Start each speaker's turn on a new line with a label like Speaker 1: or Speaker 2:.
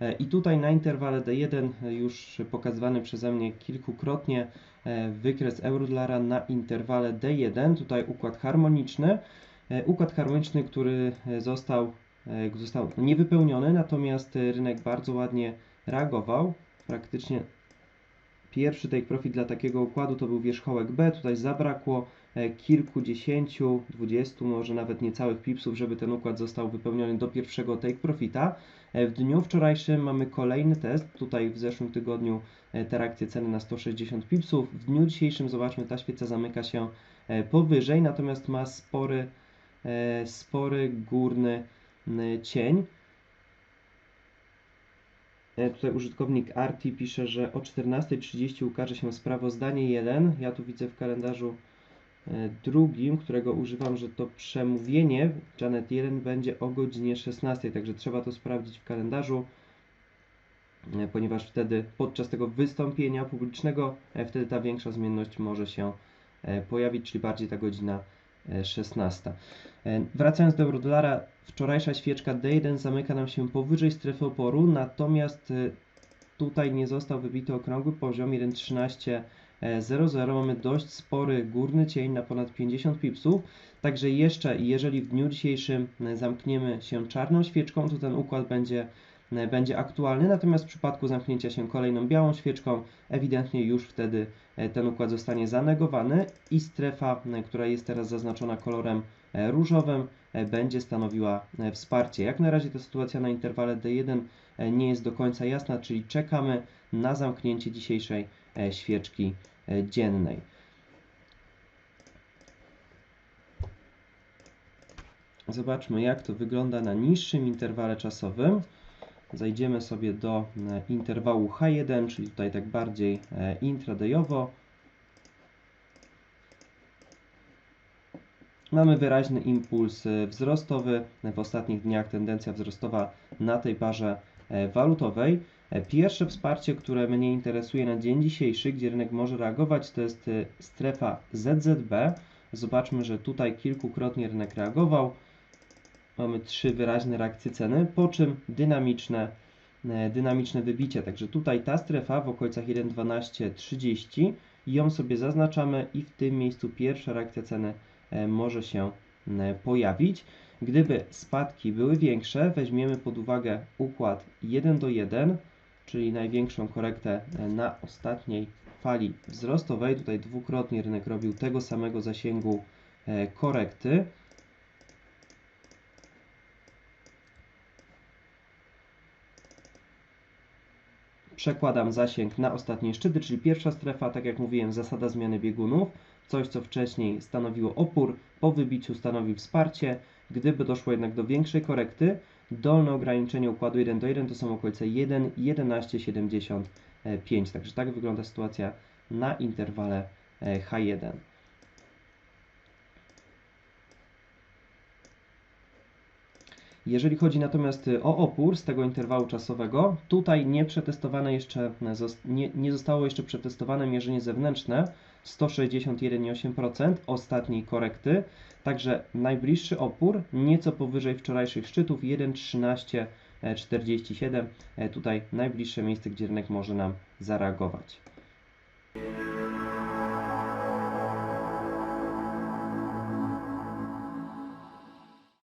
Speaker 1: E, I tutaj na interwale D1 już pokazywany przeze mnie kilkukrotnie e, wykres eurodolara na interwale D1. Tutaj układ harmoniczny. E, Układ harmoniczny, który e, został, e, został niewypełniony, natomiast e, rynek bardzo ładnie reagował. Praktycznie pierwszy take profit dla takiego układu to był wierzchołek B. Tutaj zabrakło e, kilkudziesięciu, dwudziestu, może nawet niecałych pipsów, żeby ten układ został wypełniony do pierwszego take profita. E, W dniu wczorajszym mamy kolejny test. Tutaj w zeszłym tygodniu e, te reakcje ceny na 160 pipsów. W dniu dzisiejszym zobaczmy, ta świeca zamyka się e, powyżej, natomiast ma spory, spory górny cień. Tutaj użytkownik Arti pisze, że o 14.30 ukaże się sprawozdanie 1. Ja tu widzę w kalendarzu drugim, którego używam, że to przemówienie Janet 1 będzie o godzinie 16, także trzeba to sprawdzić w kalendarzu, e, ponieważ wtedy podczas tego wystąpienia publicznego e, wtedy ta większa zmienność może się e, pojawić, czyli bardziej ta godzina e, 16. E, Wracając do eurodolara, wczorajsza świeczka D1 zamyka nam się powyżej strefy oporu, natomiast e, tutaj nie został wybity okrągły poziom 1.13.00. Mamy dość spory górny cień na ponad 50 pipsów, także jeszcze jeżeli w dniu dzisiejszym e, zamkniemy się czarną świeczką, to ten układ będzie, będzie aktualny, natomiast w przypadku zamknięcia się kolejną białą świeczką, ewidentnie już wtedy e, ten układ zostanie zanegowany i strefa, e, która jest teraz zaznaczona kolorem e, różowym, e, będzie stanowiła e, wsparcie. Jak na razie ta sytuacja na interwale D1 e, nie jest do końca jasna, czyli czekamy na zamknięcie dzisiejszej e, świeczki e, dziennej. Zobaczmy, jak to wygląda na niższym interwale czasowym. Zajdziemy sobie do e, interwału H1, czyli tutaj tak bardziej e, intradayowo. Mamy wyraźny impuls e, wzrostowy. W ostatnich dniach tendencja wzrostowa na tej parze walutowej. Pierwsze wsparcie, które mnie interesuje na dzień dzisiejszy, gdzie rynek może reagować, to jest strefa ZZB. Zobaczmy, że tutaj kilkukrotnie rynek reagował. Mamy trzy wyraźne reakcje ceny, po czym dynamiczne, e, dynamiczne wybicie. Także tutaj ta strefa w okolicach 1.12.30 ją sobie zaznaczamy i w tym miejscu pierwsza reakcja ceny e, może się e, pojawić. Gdyby spadki były większe, weźmiemy pod uwagę układ 1 do 1, czyli największą korektę na ostatniej fali wzrostowej. Tutaj dwukrotnie rynek robił tego samego zasięgu korekty. Przekładam zasięg na ostatnie szczyty, czyli pierwsza strefa, tak jak mówiłem, zasada zmiany biegunów. Coś, co wcześniej stanowiło opór, po wybiciu stanowi wsparcie. Gdyby doszło jednak do większej korekty, dolne ograniczenie układu 1 do 1 to są okolice 1,1175. Także tak wygląda sytuacja na interwale e, H1. Jeżeli chodzi natomiast y, o opór z tego interwału czasowego, tutaj nie przetestowane jeszcze, e, nie, nie zostało jeszcze przetestowane mierzenie zewnętrzne 161,8% ostatniej korekty, także najbliższy opór nieco powyżej wczorajszych szczytów 1,1347. E, Tutaj najbliższe miejsce, gdzie rynek może nam zareagować.